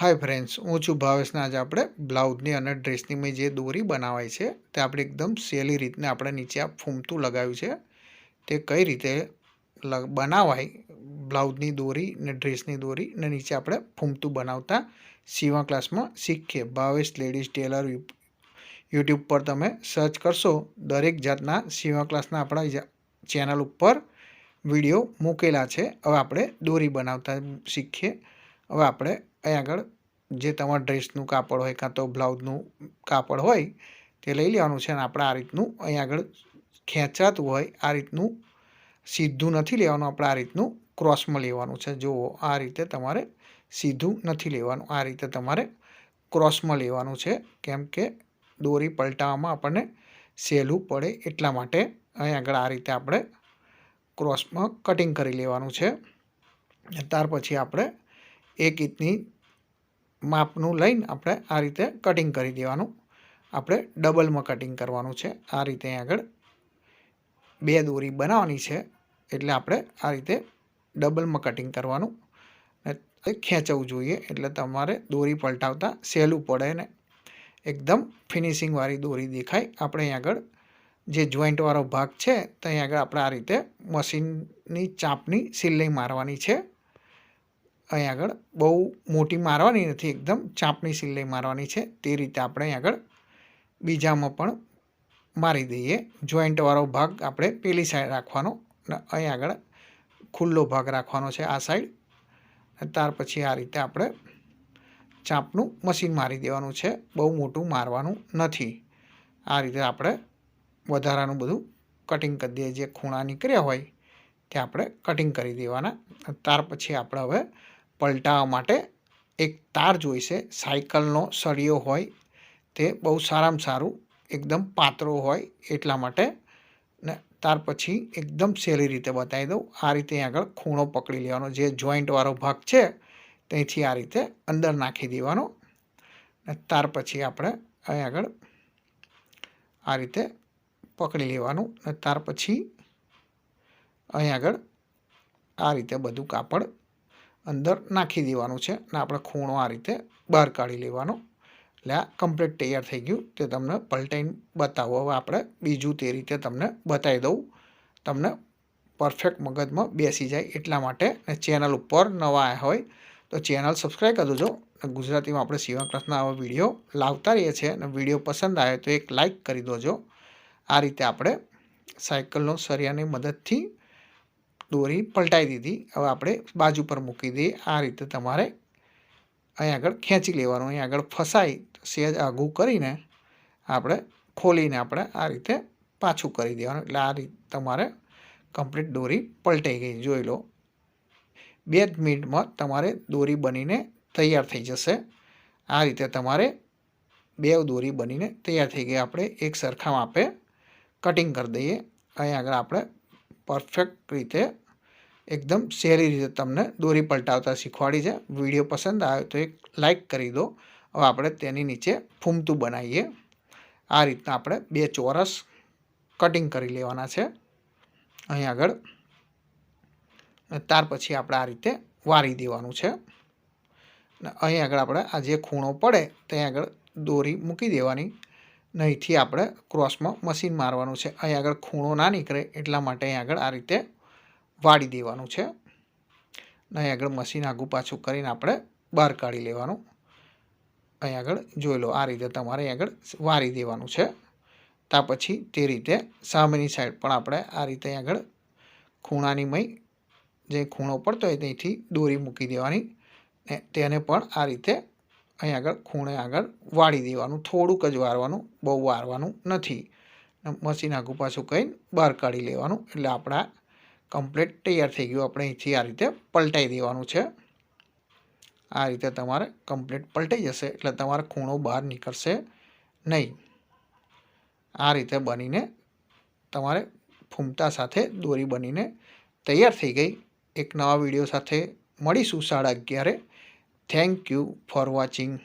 Hi friends હું છું ભાવેશના આજે આપણે બ્લાઉઝની અને ડ્રેસની મેં જે દોરી બનાવાય છે, તે આપણે એકદમ સહેલી રીતને આપણે નીચે આ ફૂમતું લગાવ્યું છે. તે કઈ રીતે બનાવાય બ્લાઉઝની દોરી ને ડ્રેસની દોરી ને નીચે આપણે ફૂમતું બનાવતા સીવા ક્લાસમાં શીખીએ. ભાવેશ લેડીઝ ટેલર યુટ્યુબ પર તમે સર્ચ કરશો, દરેક જાતના સીવા ક્લાસના આપણા ચેનલ ઉપર વીડિયો મૂકેલા છે. હવે આપણે દોરી બનાવતા શીખીએ. હવે આપણે અહીં આગળ જે તમારા ડ્રેસનું કાપડ હોય કાં તો બ્લાઉઝનું કાપડ હોય તે લઈ લેવાનું છે અને આપણે આ રીતનું અહીં આગળ ખેંચાતું હોય આ રીતનું સીધું નથી લેવાનું, આપણે આ રીતનું ક્રોસમાં લેવાનું છે. જુઓ, આ રીતે તમારે સીધું નથી લેવાનું, આ રીતે તમારે ક્રોસમાં લેવાનું છે. કેમ કે દોરી પલટાવવામાં આપણને સહેલું પડે એટલા માટે અહીં આગળ આ રીતે આપણે ક્રોસમાં કટિંગ કરી લેવાનું છે. ત્યાર પછી આપણે એક ઇંચની માપનું લઈને આપણે આ રીતે કટિંગ કરી દેવાનું. આપણે ડબલમાં કટિંગ કરવાનું છે. આ રીતે આગળ બે દોરી બનાવવાની છે. એટલે આપણે આ રીતે ડબલમાં કટિંગ કરવાનું. ખેંચવું જોઈએ. એટલે તમારે દોરી પલટાવતા સહેલું પડે ને એકદમ ફિનિશિંગવાળી દોરી દેખાય. આપણે અહીં આગળ જે જોઈન્ટવાળો ભાગ છે ત્યાં આગળ આપણે આ રીતે મશીનની ચાપની સિલાઈ મારવાની છે. અહીં આગળ બહુ મોટી મારવાની નથી, એકદમ ચાંપની સિલાઈ મારવાની છે. તે રીતે આપણે અહીં આગળ બીજામાં પણ મારી દઈએ. જોઈન્ટવાળો ભાગ આપણે પેલી સાઈડ રાખવાનો અને અહીં આગળ ખુલ્લો ભાગ રાખવાનો છે આ સાઈડ ત્યાર પછી આ રીતે આપણે ચાંપનું મશીન મારી દેવાનું છે. બહુ મોટું મારવાનું નથી. આ રીતે આપણે વધારાનું બધું કટિંગ કરી દઈએ. જે ખૂણા નીકળ્યા હોય તે આપણે કટિંગ કરી દેવાના. ત્યાર પછી આપણે હવે પલટાવવા માટે એક તાર જોઈશે સાયકલનો સળિયો હોય, તે બહુ સારામાં સારું, એકદમ પાતળો હોય એટલા માટે. ને ત્યાર પછી એકદમ સહેલી રીતે બતાવી દઉં. આ રીતે આગળ ખૂણો પકડી લેવાનો. જે જોઈન્ટવાળો ભાગ છે, ત્યાંથી આ રીતે અંદર નાખી દેવાનો. ને ત્યાર પછી આપણે અહીં આગળ આ રીતે પકડી લેવાનું. ને ત્યાર પછી અહીં આગળ આ રીતે બધું કાપડ અંદર નાખી દેવાનું છે અને આપણે ખૂણો આ રીતે બહાર કાઢી લેવાનો. એટલે આ કમ્પ્લીટ તૈયાર થઈ ગયું. તે તમને પલટાઈને બતાવો. હવે આપણે બીજું તે રીતે તમને બતાવી દઉં. તમને પરફેક્ટ મગજમાં બેસી જાય એટલા માટે ને ચેનલ ઉપર નવા આવ્યા હોય તો ચેનલ સબસ્ક્રાઈબ કરી દેજો. ગુજરાતીમાં આપણે સીવણ ક્લાસના આવા વીડિયો લાવતા રહીએ છીએ અને વીડિયો પસંદ આવે તો એક લાઇક કરી દેજો. આ રીતે આપણે સાયકલનો સરિયાની મદદથી દોરી પલટાઈ દીધી. હવે આપણે બાજુ પર મૂકી દઈએ. આ રીતે તમારે અહીં આગળ ખેંચી લેવાનું. અહીં આગળ ફસાઈ સેજ આઘું કરીને આપણે ખોલીને આપણે આ રીતે પાછું કરી દેવાનું. એટલે આ રીતે તમારે કમ્પ્લીટ દોરી પલટાઈ ગઈ. જોઈ લો. બે જ મિનિટમાં તમારે દોરી બનીને તૈયાર થઈ જશે. આ રીતે તમારે બે દોરી બનીને તૈયાર થઈ ગઈ. આપણે એક સરખા માપે કટિંગ કરી દઈએ. અહીં આગળ આપણે પરફેક્ટ રીતે એકદમ સહેલી રીતે તમને દોરી પલટાવતા શીખવાડી છે. વીડિયો પસંદ આવે તો એક લાઇક કરી દો. હવે આપણે તેની નીચે ફૂમતું બનાવીએ. આ રીતના આપણે બે ચોરસ કટિંગ કરી લેવાના છે. અહીં આગળ ત્યાર પછી આપણે આ રીતે વારી દેવાનું છે. અહીં આગળ આપણે આ જે ખૂણો પડે ત્યાં આગળ દોરી મૂકી દેવાની. નહીંથી આપણે ક્રોસમાં મશીન મારવાનું છે. અહીં આગળ ખૂણો ના નીકળે એટલા માટે અહીં આગળ આ રીતે વાળી દેવાનું છે. અહીં આગળ મશીન આગું પાછું કરીને આપણે બહાર કાઢી લેવાનું. અહીં આગળ જોઈ લો, આ રીતે તમારે અહીં આગળ વારી દેવાનું છે. ત્યાં પછી તે રીતે સામેની સાઈડ પણ આપણે આ રીતે આગળ ખૂણાની મય જે ખૂણો પડતો હોય ત્યાંથી દોરી મૂકી દેવાની. ને તેને પણ આ રીતે અહીં આગળ ખૂણે આગળ વાળી દેવાનું. થોડુંક જ વારવાનું, બહુ વારવાનું નથી. મશીન આગું પાછું કહીને બહાર કાઢી લેવાનું. એટલે આપણા કમ્પ્લીટ તૈયાર થઈ ગયું. આપણે અહીંથી આ રીતે પલટાઈ દેવાનું છે. આ રીતે તમારે કમ્પ્લીટ પલટાઈ જશે એટલે તમારે ખૂણો બહાર નીકળશે નહીં. આ રીતે બનીને તમારે ફૂમતા સાથે દોરી બનીને તૈયાર થઈ ગઈ. એક નવા વીડિયો સાથે મળીશું સાડા અગિયારે. Thank you for watching